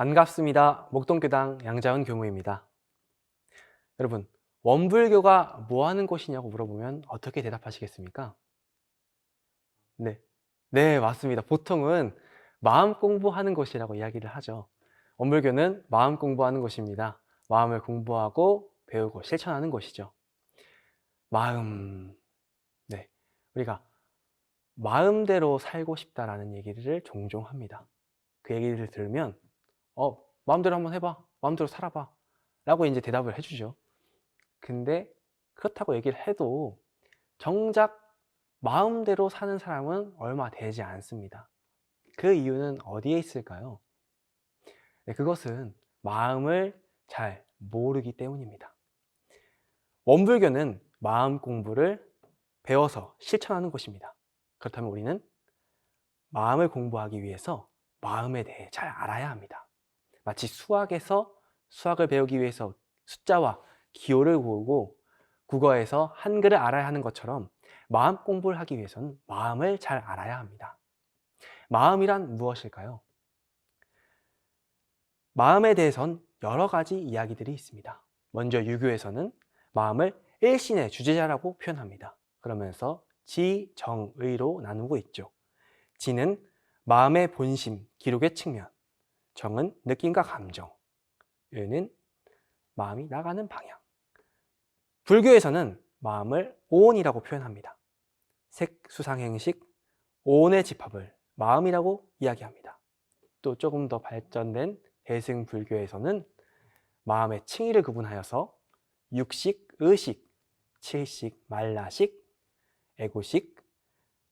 반갑습니다. 목동교당 양자은 교무입니다. 여러분, 원불교가 뭐 하는 곳이냐고 물어보면 어떻게 대답하시겠습니까? 네. 네, 맞습니다. 보통은 마음 공부하는 곳이라고 이야기를 하죠. 원불교는 마음 공부하는 곳입니다. 마음을 공부하고 배우고 실천하는 곳이죠. 마음. 네. 우리가 마음대로 살고 싶다라는 얘기를 종종 합니다. 그 얘기를 들으면 어, 마음대로 한번 해봐. 마음대로 살아봐. 라고 이제 대답을 해주죠. 근데 그렇다고 얘기를 해도 정작 마음대로 사는 사람은 얼마 되지 않습니다. 그 이유는 어디에 있을까요? 네, 그것은 마음을 잘 모르기 때문입니다. 원불교는 마음 공부를 배워서 실천하는 곳입니다. 그렇다면 우리는 마음을 공부하기 위해서 마음에 대해 잘 알아야 합니다. 마치 수학에서 수학을 배우기 위해서 숫자와 기호를 모으고 국어에서 한글을 알아야 하는 것처럼 마음 공부를 하기 위해서는 마음을 잘 알아야 합니다. 마음이란 무엇일까요? 마음에 대해선 여러 가지 이야기들이 있습니다. 먼저 유교에서는 마음을 일신의 주제자라고 표현합니다. 그러면서 지, 정, 의로 나누고 있죠. 지는 마음의 본심, 기록의 측면, 정은 느낌과 감정, 의는 마음이 나가는 방향. 불교에서는 마음을 오온이라고 표현합니다. 색, 수상, 행식, 오온의 집합을 마음이라고 이야기합니다. 또 조금 더 발전된 대승 불교에서는 마음의 칭의를 구분하여서 육식, 의식, 칠식, 말라식, 애고식,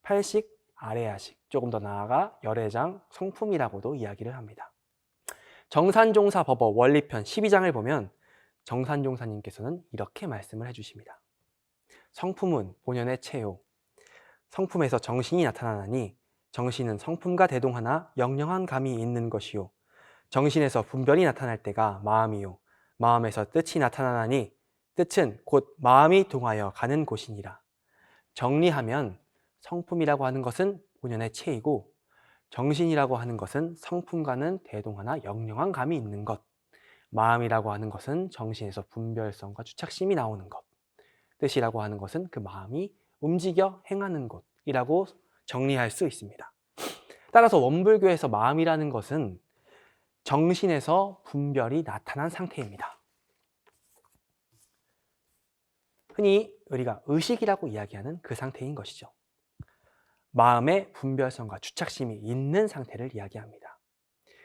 팔식, 아래야식, 조금 더 나아가 열애장, 성품이라고도 이야기를 합니다. 정산종사 법어 원리편 12장을 보면 정산종사님께서는 이렇게 말씀을 해주십니다. 성품은 본연의 체요. 성품에서 정신이 나타나나니 정신은 성품과 대동하나 영영한 감이 있는 것이요. 정신에서 분별이 나타날 때가 마음이요. 마음에서 뜻이 나타나나니 뜻은 곧 마음이 동하여 가는 곳이니라. 정리하면 성품이라고 하는 것은 본연의 체이고 정신이라고 하는 것은 성품과는 대동하나 영영한 감이 있는 것. 마음이라고 하는 것은 정신에서 분별성과 주착심이 나오는 것. 뜻이라고 하는 것은 그 마음이 움직여 행하는 곳이라고 정리할 수 있습니다. 따라서 원불교에서 마음이라는 것은 정신에서 분별이 나타난 상태입니다. 흔히 우리가 의식이라고 이야기하는 그 상태인 것이죠. 마음의 분별성과 주착심이 있는 상태를 이야기합니다.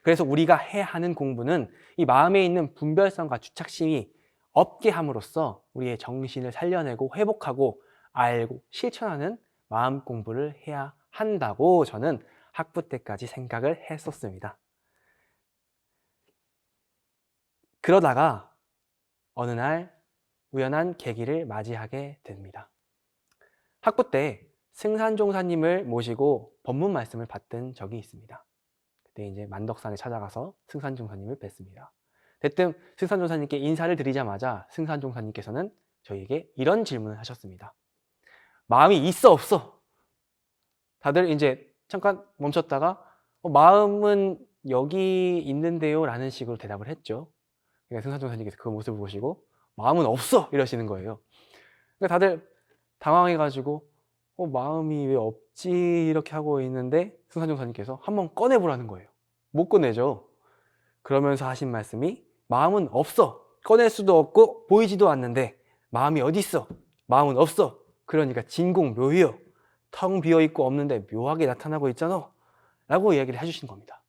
그래서 우리가 해야 하는 공부는 이 마음에 있는 분별성과 주착심이 없게 함으로써 우리의 정신을 살려내고 회복하고 알고 실천하는 마음 공부를 해야 한다고 저는 학부 때까지 생각을 했었습니다. 그러다가 어느 날 우연한 계기를 맞이하게 됩니다. 학부 때 승산종사님을 모시고 법문 말씀을 받던 적이 있습니다. 그때 이제 만덕산에 찾아가서 승산종사님을 뵀습니다. 대뜸 승산종사님께 인사를 드리자마자 승산종사님께서는 저희에게 이런 질문을 하셨습니다. 마음이 있어 없어? 다들 이제 잠깐 멈췄다가 어, 마음은 여기 있는데요 라는 식으로 대답을 했죠. 그러니까 승산종사님께서 그 모습을 보시고 마음은 없어 이러시는 거예요. 그러니까 다들 당황해가지고 어, 마음이 왜 없지 이렇게 하고 있는데 승산종사님께서 한번 꺼내보라는 거예요. 못 꺼내죠. 그러면서 하신 말씀이 마음은 없어. 꺼낼 수도 없고 보이지도 않는데 마음이 어디 있어? 마음은 없어. 그러니까 진공묘의요. 텅 비어 있고 없는데 묘하게 나타나고 있잖아. 라고 이야기를 해주신 겁니다.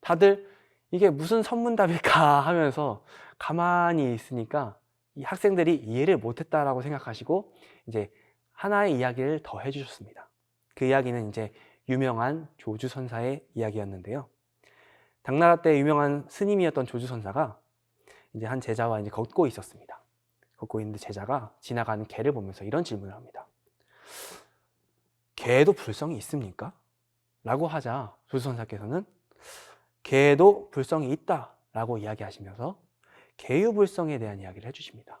다들 이게 무슨 선문답일까 하면서 가만히 있으니까 이 학생들이 이해를 못했다라고 생각하시고 이제 하나의 이야기를 더 해 주셨습니다. 그 이야기는 이제 유명한 조주 선사의 이야기였는데요. 당나라 때 유명한 스님이었던 조주 선사가 이제 한 제자와 이제 걷고 있었습니다. 걷고 있는데 제자가 지나가는 개를 보면서 이런 질문을 합니다. 개도 불성이 있습니까? 라고 하자 조주 선사께서는 개도 불성이 있다 라고 이야기하시면서 개유불성에 대한 이야기를 해주십니다.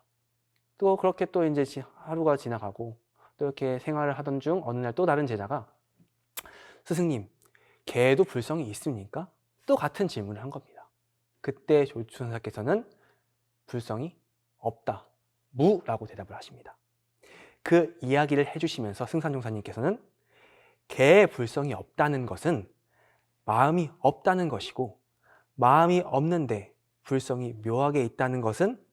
또 그렇게 또 이제 하루가 지나가고 또 이렇게 생활을 하던 중 어느 날 또 다른 제자가 스승님, 개도 불성이 있습니까? 또 같은 질문을 한 겁니다. 그때 조주선사께서는 불성이 없다. 무라고 대답을 하십니다. 그 이야기를 해주시면서 승산종사님께서는 개의 불성이 없다는 것은 마음이 없다는 것이고 마음이 없는데 불성이 묘하게 있다는 것은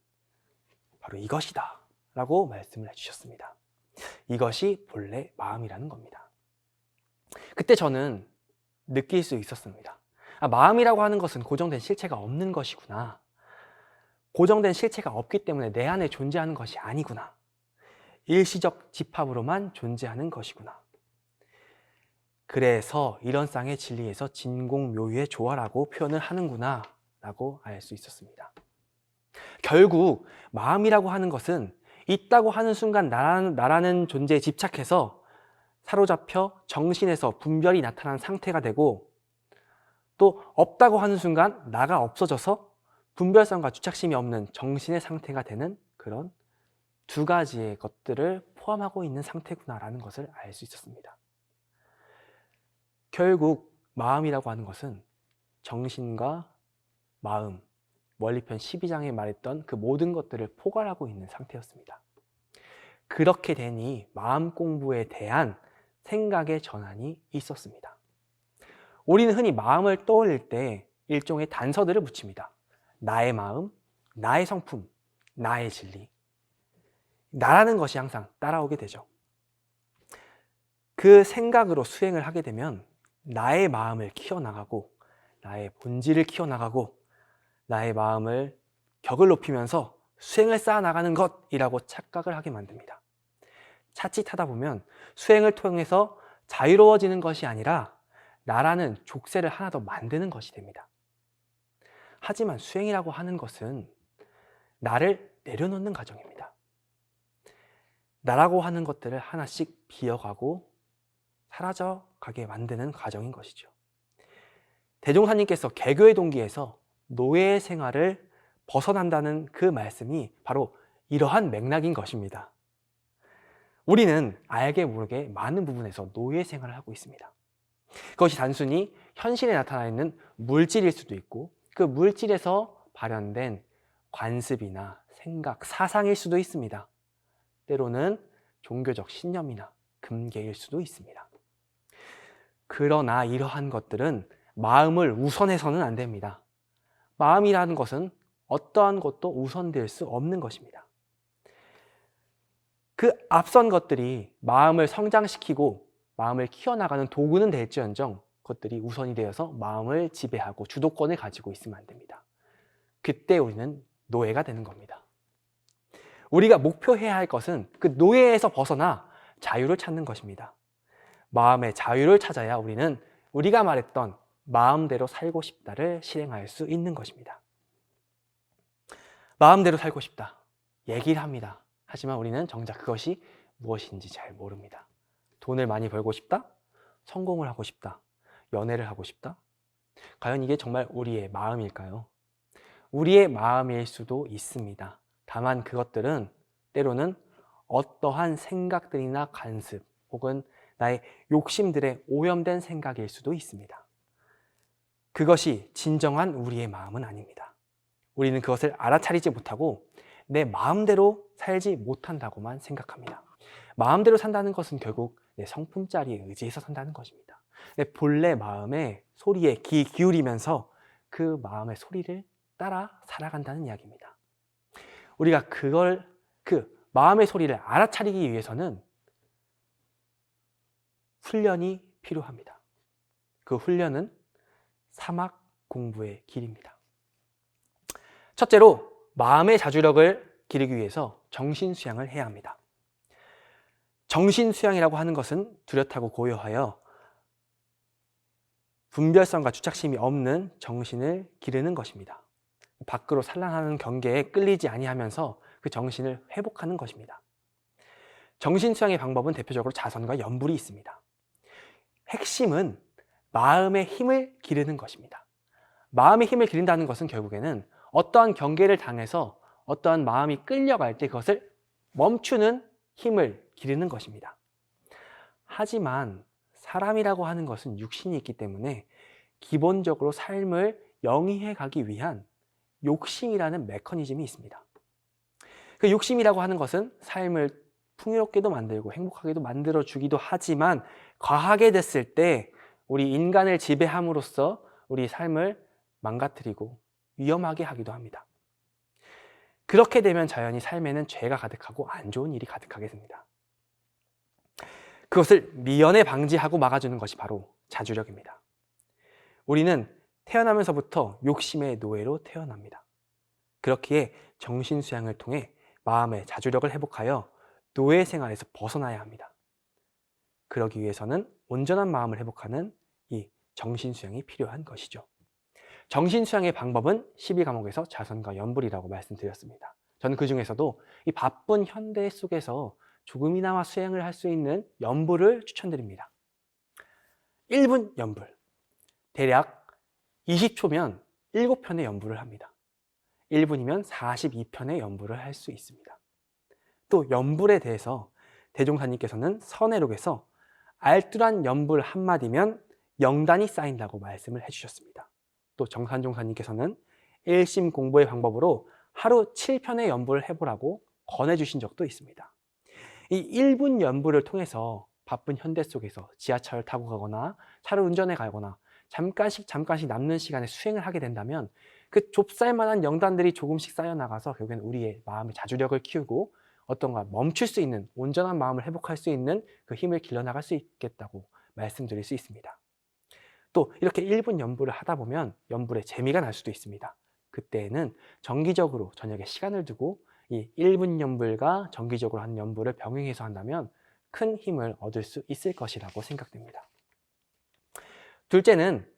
바로 이것이다. 라고 말씀을 해주셨습니다. 이것이 본래 마음이라는 겁니다. 그때 저는 느낄 수 있었습니다. 아, 마음이라고 하는 것은 고정된 실체가 없는 것이구나. 고정된 실체가 없기 때문에 내 안에 존재하는 것이 아니구나. 일시적 집합으로만 존재하는 것이구나. 그래서 이런 쌍의 진리에서 진공묘유의 조화라고 표현을 하는구나 라고 알 수 있었습니다. 결국 마음이라고 하는 것은 있다고 하는 순간 나라는, 나라는 존재에 집착해서 사로잡혀 정신에서 분별이 나타난 상태가 되고 또 없다고 하는 순간 나가 없어져서 분별성과 주착심이 없는 정신의 상태가 되는 그런 두 가지의 것들을 포함하고 있는 상태구나라는 것을 알 수 있었습니다. 결국 마음이라고 하는 것은 정신과 마음, 원리편 12장에 말했던 그 모든 것들을 포괄하고 있는 상태였습니다. 그렇게 되니 마음 공부에 대한 생각의 전환이 있었습니다. 우리는 흔히 마음을 떠올릴 때 일종의 단서들을 붙입니다. 나의 마음, 나의 성품, 나의 진리. 나라는 것이 항상 따라오게 되죠. 그 생각으로 수행을 하게 되면 나의 마음을 키워나가고 나의 본질을 키워나가고 나의 마음을 격을 높이면서 수행을 쌓아 나가는 것이라고 착각을 하게 만듭니다. 차칫하다 보면 수행을 통해서 자유로워지는 것이 아니라 나라는 족쇄를 하나 더 만드는 것이 됩니다. 하지만 수행이라고 하는 것은 나를 내려놓는 과정입니다. 나라고 하는 것들을 하나씩 비어가고 사라져 가게 만드는 과정인 것이죠. 대종사님께서 개교의 동기에서 노예 생활을 벗어난다는 그 말씀이 바로 이러한 맥락인 것입니다. 우리는 알게 모르게 많은 부분에서 노예 생활을 하고 있습니다. 그것이 단순히 현실에 나타나 있는 물질일 수도 있고 그 물질에서 발현된 관습이나 생각, 사상일 수도 있습니다. 때로는 종교적 신념이나 금계일 수도 있습니다. 그러나 이러한 것들은 마음을 우선해서는 안 됩니다. 마음이라는 것은 어떠한 것도 우선될 수 없는 것입니다. 그 앞선 것들이 마음을 성장시키고 마음을 키워나가는 도구는 될지언정 그것들이 우선이 되어서 마음을 지배하고 주도권을 가지고 있으면 안 됩니다. 그때 우리는 노예가 되는 겁니다. 우리가 목표해야 할 것은 그 노예에서 벗어나 자유를 찾는 것입니다. 마음의 자유를 찾아야 우리는 우리가 말했던 마음대로 살고 싶다를 실행할 수 있는 것입니다. 마음대로 살고 싶다. 얘기를 합니다. 하지만 우리는 정작 그것이 무엇인지 잘 모릅니다. 돈을 많이 벌고 싶다? 성공을 하고 싶다? 연애를 하고 싶다? 과연 이게 정말 우리의 마음일까요? 우리의 마음일 수도 있습니다. 다만 그것들은 때로는 어떠한 생각들이나 간습 혹은 나의 욕심들의 오염된 생각일 수도 있습니다. 그것이 진정한 우리의 마음은 아닙니다. 우리는 그것을 알아차리지 못하고 내 마음대로 살지 못한다고만 생각합니다. 마음대로 산다는 것은 결국 내 성품짜리에 의지해서 산다는 것입니다. 내 본래 마음의 소리에 귀 기울이면서 그 마음의 소리를 따라 살아간다는 이야기입니다. 우리가 그걸 그 마음의 소리를 알아차리기 위해서는 훈련이 필요합니다. 그 훈련은 사막 공부의 길입니다. 첫째로 마음의 자주력을 기르기 위해서 정신 수양을 해야 합니다. 정신 수양이라고 하는 것은 뚜렷하고 고요하여 분별성과 주착심이 없는 정신을 기르는 것입니다. 밖으로 산란하는 경계에 끌리지 아니하면서 그 정신을 회복하는 것입니다. 정신 수양의 방법은 대표적으로 자선과 연불이 있습니다. 핵심은 마음의 힘을 기르는 것입니다. 마음의 힘을 기른다는 것은 결국에는 어떠한 경계를 당해서 어떠한 마음이 끌려갈 때 그것을 멈추는 힘을 기르는 것입니다. 하지만 사람이라고 하는 것은 육신이 있기 때문에 기본적으로 삶을 영위해 가기 위한 욕심이라는 메커니즘이 있습니다. 그 욕심이라고 하는 것은 삶을 풍요롭게도 만들고 행복하게도 만들어 주기도 하지만 과하게 됐을 때 우리 인간을 지배함으로써 우리 삶을 망가뜨리고 위험하게 하기도 합니다. 그렇게 되면 자연히 삶에는 죄가 가득하고 안 좋은 일이 가득하게 됩니다. 그것을 미연에 방지하고 막아주는 것이 바로 자주력입니다. 우리는 태어나면서부터 욕심의 노예로 태어납니다. 그렇기에 정신수양을 통해 마음의 자주력을 회복하여 노예 생활에서 벗어나야 합니다. 그러기 위해서는 온전한 마음을 회복하는 이 정신수양이 필요한 것이죠. 정신수양의 방법은 12과목에서 자선과 연불이라고 말씀드렸습니다. 저는 그 중에서도 이 바쁜 현대 속에서 조금이나마 수행을 할 수 있는 연불을 추천드립니다. 1분 연불. 대략 20초면 7편의 연불을 합니다. 1분이면 42편의 연불을 할 수 있습니다. 또 연불에 대해서 대종사님께서는 선해록에서 알뜰한 연불 한마디면 영단이 쌓인다고 말씀을 해주셨습니다. 또 정산종사님께서는 일심 공부의 방법으로 하루 7편의 연불을 해보라고 권해주신 적도 있습니다. 이 1분 연불을 통해서 바쁜 현대 속에서 지하철을 타고 가거나 차를 운전해 가거나 잠깐씩 잠깐씩 남는 시간에 수행을 하게 된다면 그 좁쌀만한 영단들이 조금씩 쌓여 나가서 결국엔 우리의 마음의 자주력을 키우고 어떤가 멈출 수 있는 온전한 마음을 회복할 수 있는 그 힘을 길러나갈 수 있겠다고 말씀드릴 수 있습니다. 또 이렇게 1분 연불을 하다 보면 연불의 재미가 날 수도 있습니다. 그때에는 정기적으로 저녁에 시간을 두고 이 1분 연불과 정기적으로 하는 연불을 병행해서 한다면 큰 힘을 얻을 수 있을 것이라고 생각됩니다. 둘째는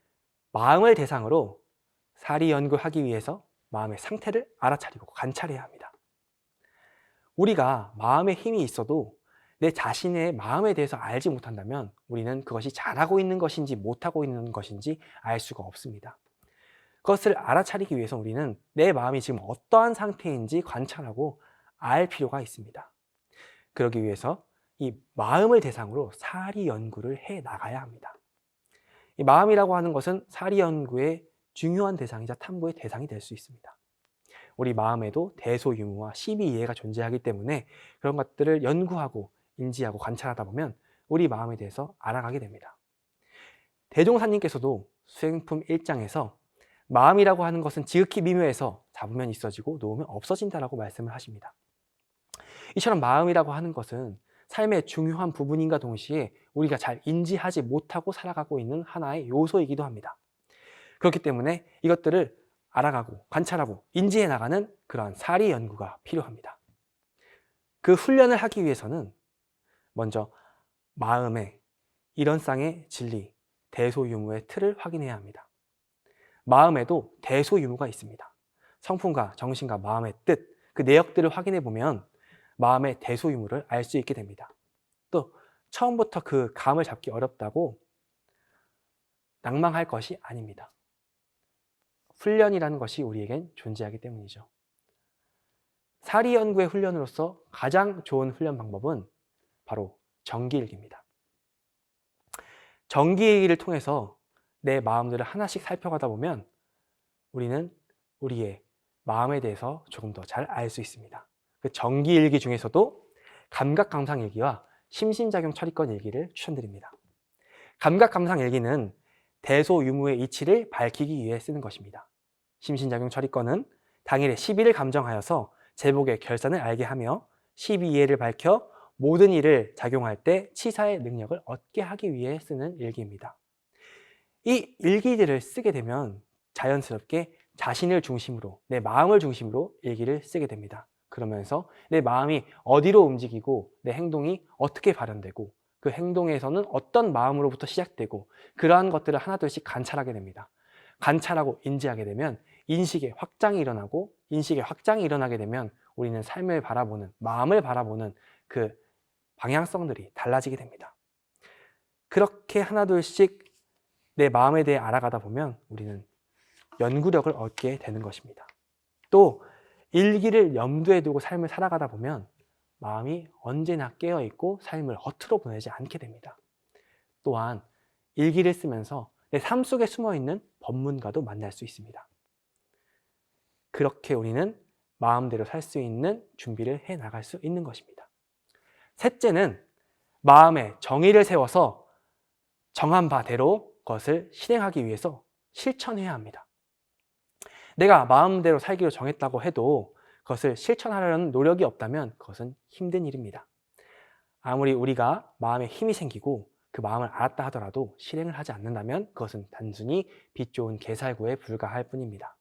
마음을 대상으로 사리 연구하기 위해서 마음의 상태를 알아차리고 관찰해야 합니다. 우리가 마음의 힘이 있어도 내 자신의 마음에 대해서 알지 못한다면 우리는 그것이 잘하고 있는 것인지 못하고 있는 것인지 알 수가 없습니다. 그것을 알아차리기 위해서 우리는 내 마음이 지금 어떠한 상태인지 관찰하고 알 필요가 있습니다. 그러기 위해서 이 마음을 대상으로 사리 연구를 해 나가야 합니다. 이 마음이라고 하는 것은 사리 연구의 중요한 대상이자 탐구의 대상이 될 수 있습니다. 우리 마음에도 대소유무와 시비이해가 존재하기 때문에 그런 것들을 연구하고 인지하고 관찰하다 보면 우리 마음에 대해서 알아가게 됩니다. 대종사님께서도 수행품 1장에서 마음이라고 하는 것은 지극히 미묘해서 잡으면 있어지고 놓으면 없어진다라고 말씀을 하십니다. 이처럼 마음이라고 하는 것은 삶의 중요한 부분인가 동시에 우리가 잘 인지하지 못하고 살아가고 있는 하나의 요소이기도 합니다. 그렇기 때문에 이것들을 알아가고 관찰하고 인지해 나가는 그러한 사리 연구가 필요합니다. 그 훈련을 하기 위해서는 먼저 마음의 이런쌍의 진리, 대소유무의 틀을 확인해야 합니다. 마음에도 대소유무가 있습니다. 성품과 정신과 마음의 뜻, 그 내역들을 확인해 보면 마음의 대소유무를 알 수 있게 됩니다. 또 처음부터 그 감을 잡기 어렵다고 낭망할 것이 아닙니다. 훈련이라는 것이 우리에겐 존재하기 때문이죠. 사리 연구의 훈련으로서 가장 좋은 훈련 방법은 바로 정기일기입니다. 정기일기를 통해서 내 마음들을 하나씩 살펴가다 보면 우리는 우리의 마음에 대해서 조금 더 잘 알 수 있습니다. 그 정기일기 중에서도 감각감상일기와 심신작용 처리권 일기를 추천드립니다. 감각감상일기는 대소 유무의 이치를 밝히기 위해 쓰는 것입니다. 심신작용 처리권은 당일의 시비를 감정하여서 제복의 결산을 알게 하며 시비이해를 밝혀 모든 일을 작용할 때 치사의 능력을 얻게 하기 위해 쓰는 일기입니다. 이 일기들을 쓰게 되면 자연스럽게 자신을 중심으로, 내 마음을 중심으로 일기를 쓰게 됩니다. 그러면서 내 마음이 어디로 움직이고 내 행동이 어떻게 발현되고 그 행동에서는 어떤 마음으로부터 시작되고 그러한 것들을 하나둘씩 관찰하게 됩니다. 관찰하고 인지하게 되면 인식의 확장이 일어나고 인식의 확장이 일어나게 되면 우리는 삶을 바라보는 마음을 바라보는 그 방향성들이 달라지게 됩니다. 그렇게 하나둘씩 내 마음에 대해 알아가다 보면 우리는 연구력을 얻게 되는 것입니다. 또 일기를 염두에 두고 삶을 살아가다 보면 마음이 언제나 깨어 있고 삶을 허투루 보내지 않게 됩니다. 또한 일기를 쓰면서 내 삶 속에 숨어 있는 법문가도 만날 수 있습니다. 그렇게 우리는 마음대로 살 수 있는 준비를 해 나갈 수 있는 것입니다. 셋째는 마음에 정의를 세워서 정한 바대로 그것을 실행하기 위해서 실천해야 합니다. 내가 마음대로 살기로 정했다고 해도 그것을 실천하려는 노력이 없다면 그것은 힘든 일입니다. 아무리 우리가 마음에 힘이 생기고 그 마음을 알았다 하더라도 실행을 하지 않는다면 그것은 단순히 빛 좋은 개살구에 불과할 뿐입니다.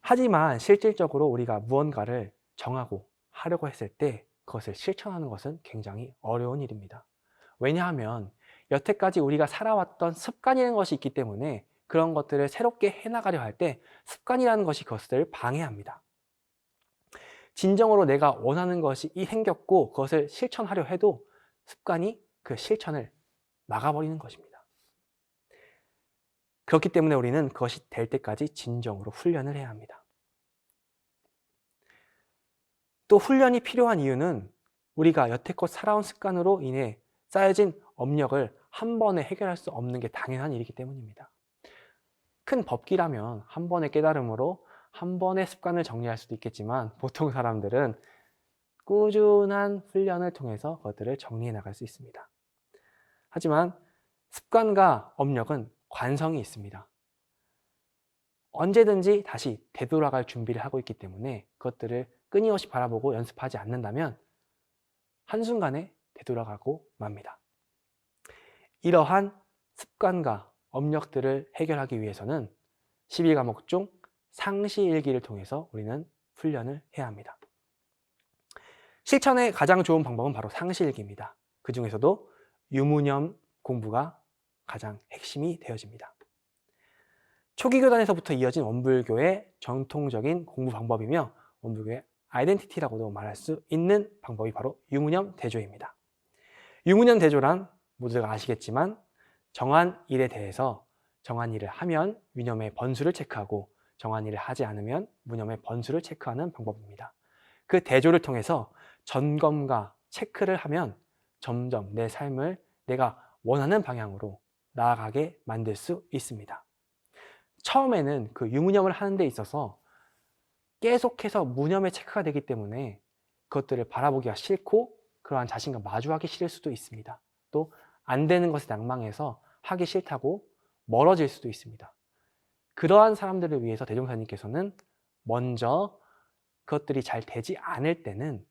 하지만 실질적으로 우리가 무언가를 정하고 하려고 했을 때 그것을 실천하는 것은 굉장히 어려운 일입니다. 왜냐하면 여태까지 우리가 살아왔던 습관이라는 것이 있기 때문에 그런 것들을 새롭게 해나가려 할 때 습관이라는 것이 그것을 방해합니다. 진정으로 내가 원하는 것이 이 생겼고 그것을 실천하려 해도 습관이 그 실천을 막아버리는 것입니다. 그렇기 때문에 우리는 그것이 될 때까지 진정으로 훈련을 해야 합니다. 또 훈련이 필요한 이유는 우리가 여태껏 살아온 습관으로 인해 쌓여진 업력을 한 번에 해결할 수 없는 게 당연한 일이기 때문입니다. 큰 법기라면 한 번의 깨달음으로 한 번의 습관을 정리할 수도 있겠지만 보통 사람들은 꾸준한 훈련을 통해서 그것들을 정리해 나갈 수 있습니다. 하지만 습관과 업력은 관성이 있습니다. 언제든지 다시 되돌아갈 준비를 하고 있기 때문에 그것들을 끊임없이 바라보고 연습하지 않는다면 한순간에 되돌아가고 맙니다. 이러한 습관과 업력들을 해결하기 위해서는 12과목 중 상시일기를 통해서 우리는 훈련을 해야 합니다. 실천의 가장 좋은 방법은 바로 상시일기입니다. 그 중에서도 유무념 공부가 가장 핵심이 되어집니다. 초기 교단에서부터 이어진 원불교의 전통적인 공부 방법이며 원불교의 아이덴티티라고도 말할 수 있는 방법이 바로 유무념 대조입니다. 유무념 대조란 모두가 아시겠지만 정한 일에 대해서 정한 일을 하면 유념의 번수를 체크하고 정한 일을 하지 않으면 무념의 번수를 체크하는 방법입니다. 그 대조를 통해서 점검과 체크를 하면 점점 내 삶을 내가 원하는 방향으로 나아가게 만들 수 있습니다. 처음에는 그 유무념을 하는 데 있어서 계속해서 무념의 체크가 되기 때문에 그것들을 바라보기가 싫고 그러한 자신과 마주하기 싫을 수도 있습니다. 또 안 되는 것에 낭망해서 하기 싫다고 멀어질 수도 있습니다. 그러한 사람들을 위해서 대종사님께서는 먼저 그것들이 잘 되지 않을 때는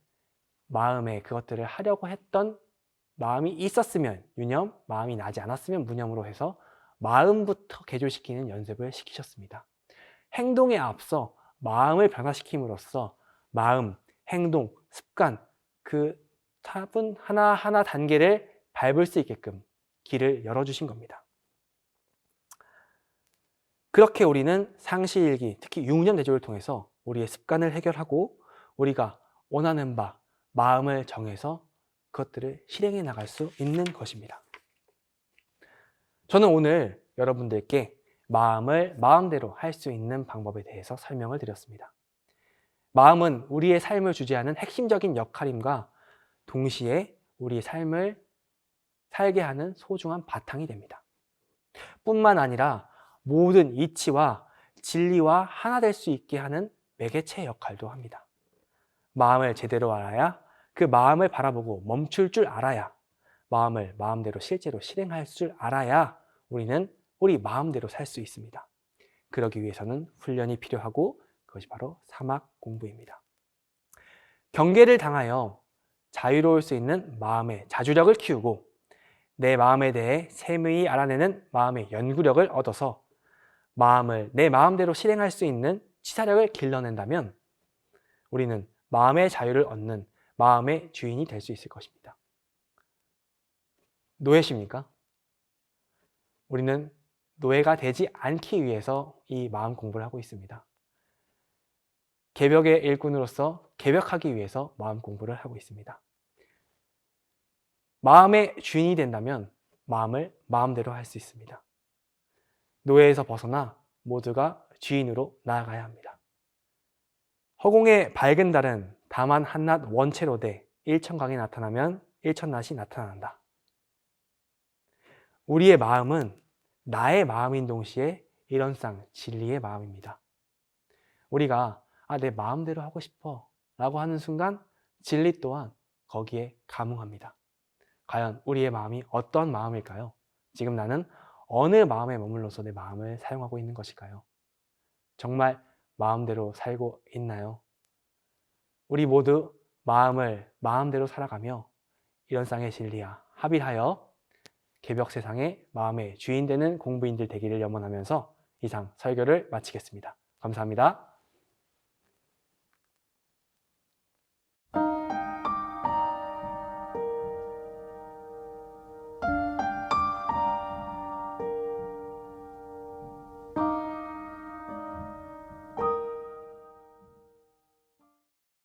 마음에 그것들을 하려고 했던 마음이 있었으면 유념, 마음이 나지 않았으면 무념으로 해서 마음부터 개조시키는 연습을 시키셨습니다. 행동에 앞서 마음을 변화시킴으로써 마음, 행동, 습관, 그 차분 하나하나 단계를 밟을 수 있게끔 길을 열어주신 겁니다. 그렇게 우리는 상시일기, 특히 유무념 대조를 통해서 우리의 습관을 해결하고 우리가 원하는 바, 마음을 정해서 그것들을 실행해 나갈 수 있는 것입니다. 저는 오늘 여러분들께 마음을 마음대로 할 수 있는 방법에 대해서 설명을 드렸습니다. 마음은 우리의 삶을 주재하는 핵심적인 역할임과 동시에 우리의 삶을 살게 하는 소중한 바탕이 됩니다. 뿐만 아니라 모든 이치와 진리와 하나 될 수 있게 하는 매개체 역할도 합니다. 마음을 제대로 알아야 그 마음을 바라보고 멈출 줄 알아야 마음을 마음대로 실제로 실행할 줄 알아야 우리는 우리 마음대로 살 수 있습니다. 그러기 위해서는 훈련이 필요하고 그것이 바로 사막 공부입니다. 경계를 당하여 자유로울 수 있는 마음의 자주력을 키우고 내 마음에 대해 세밀히 알아내는 마음의 연구력을 얻어서 마음을 내 마음대로 실행할 수 있는 치사력을 길러낸다면 우리는 마음의 자유를 얻는 마음의 주인이 될 수 있을 것입니다. 노예십니까? 우리는 노예가 되지 않기 위해서 이 마음 공부를 하고 있습니다. 개벽의 일꾼으로서 개벽하기 위해서 마음 공부를 하고 있습니다. 마음의 주인이 된다면 마음을 마음대로 할 수 있습니다. 노예에서 벗어나 모두가 주인으로 나아가야 합니다. 허공의 밝은 달은 다만 한낮 원체로 돼 일천강에 나타나면 일천낮이 나타난다. 우리의 마음은 나의 마음인 동시에 일원상 진리의 마음입니다. 우리가 아, 내 마음대로 하고 싶어 라고 하는 순간 진리 또한 거기에 감흥합니다. 과연 우리의 마음이 어떤 마음일까요? 지금 나는 어느 마음에 머물러서 내 마음을 사용하고 있는 것일까요? 정말 마음대로 살고 있나요? 우리 모두 마음을 마음대로 살아가며 이런 쌍의 진리와 합일하여 개벽 세상의 마음의 주인 되는 공부인들 되기를 염원하면서 이상 설교를 마치겠습니다. 감사합니다.